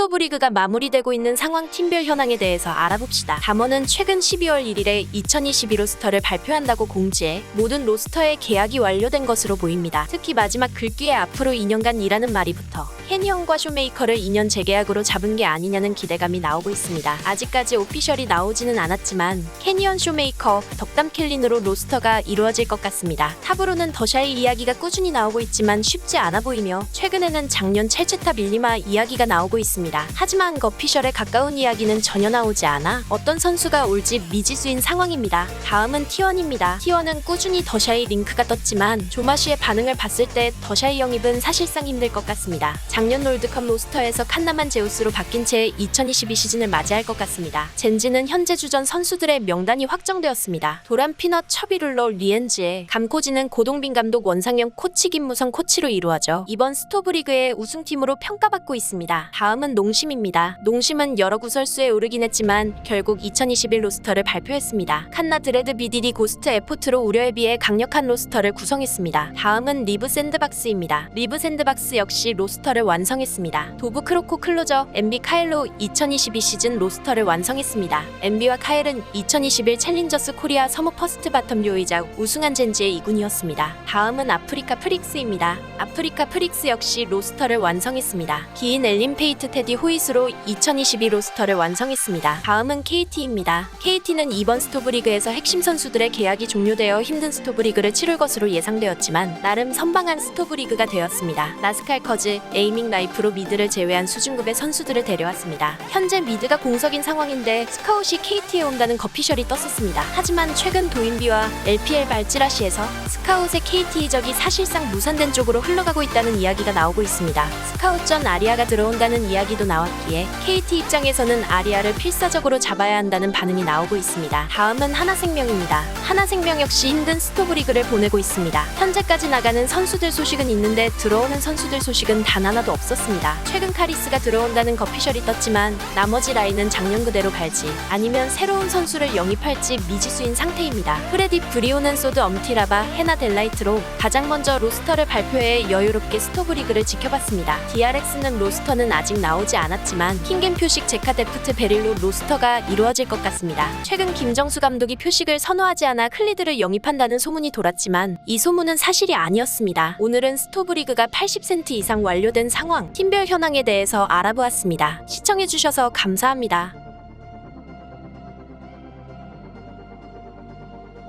스토브리그가 마무리되고 있는 상황 팀별 현황에 대해서 알아봅시다. 담원은 최근 12월 1일에 2022 로스터를 발표한다고 공지해 모든 로스터의 계약이 완료된 것으로 보입니다. 특히 마지막 글귀에 앞으로 2년간 일하는 말이 붙어 캐니언과 쇼메이커를 2년 재계약으로 잡은 게 아니냐는 기대감이 나오고 있습니다. 아직까지 오피셜이 나오지는 않았지만 캐니언 쇼메이커, 덕담 켈린으로 로스터가 이루어질 것 같습니다. 탑으로는 더샤일 이야기가 꾸준히 나오고 있지만 쉽지 않아 보이며 최근에는 작년 첼체타 밀리마 이야기가 나오고 있습니다. 하지만 거피셜에 가까운 이야기는 전혀 나오지 않아 어떤 선수가 올지 미지수인 상황입니다. 다음은 T1입니다. T1은 꾸준히 더샤이 링크가 떴지만 조마시의 반응을 봤을 때 더샤이 영입은 사실상 힘들 것 같습니다. 작년 롤드컵 로스터에서 칸나만 제우스로 바뀐 채 2022 시즌을 맞이할 것 같습니다. 젠지는 현재 주전 선수들의 명단이 확정되었습니다. 도란 피넛 처비룰러 리엔즈에 감코지는 고동빈 감독 원상영 코치 김무성 코치로 이루어져 이번 스토브리그의 우승팀으로 평가받고 있습니다. 다음은 농심입니다. 농심은 여러 구설수에 오르긴 했지만 결국 2021 로스터를 발표했습니다. 칸나 드레드 BDD 고스트 에포트로 우려에 비해 강력한 로스터를 구성했습니다. 다음은 리브 샌드박스입니다. 리브 샌드박스 역시 로스터를 완성했습니다. 도브 크로코 클로저, MB 카일로 2022 시즌 로스터를 완성했습니다. MB와 카일은 2021 챌린저스 코리아 서머 퍼스트 바텀 료이자 우승한 젠지의 이군이었습니다. 다음은 아프리카 프릭스입니다. 아프리카 프릭스 역시 로스터를 완성했습니다. 기인 엘림페이트 테디 호이스로 2022 로스터를 완성했습니다. 다음은 KT입니다. KT는 이번 스토브리그에서 핵심 선수들의 계약이 종료되어 힘든 스토브리그를 치를 것으로 예상되었지만 나름 선방한 스토브리그가 되었습니다. 나스칼 커즈, 에이밍 라이프로 미드를 제외한 수준급의 선수들을 데려왔습니다. 현재 미드가 공석인 상황인데 스카웃이 KT에 온다는 거피셜이 떴었습니다. 하지만 최근 도인비와 LPL 발찌라시에서 스카웃의 KT 이적이 사실상 무산된 쪽으로 흘러가고 있다는 이야기가 나오고 있습니다. 스카웃 전 아리아가 들어온다는 이야기 도 나왔기에 KT 입장에서는 아리아를 필사적으로 잡아야 한다는 반응이 나오고 있습니다. 다음은 하나생명입니다. 하나생명 역시 힘든 스토브리그를 보내고 있습니다. 현재까지 나가는 선수들 소식은 있는데 들어오는 선수들 소식은 단 하나도 없었습니다. 최근 카리스가 들어온다는 거피셜이 떴지만 나머지 라인은 작년 그대로 갈지 아니면 새로운 선수를 영입할지 미지수인 상태입니다. 프레디 브리오는 소드 엄티라바 헤나 델라이트로 가장 먼저 로스터를 발표해 여유롭게 스토브리그를 지켜봤습니다. DRX는 로스터는 아직 나오지 않았지만 킹겐 표식 제카 데프트 베릴로 로스터가 이루어질 것 같습니다. 최근 김정수 감독이 표식을 선호하지 않아 클리드를 영입한다는 소문이 돌았지만 이 소문은 사실이 아니었습니다. 오늘은 스토브리그가 80센트 이상 완료된 상황, 팀별 현황에 대해서 알아보았습니다. 시청해주셔서 감사합니다.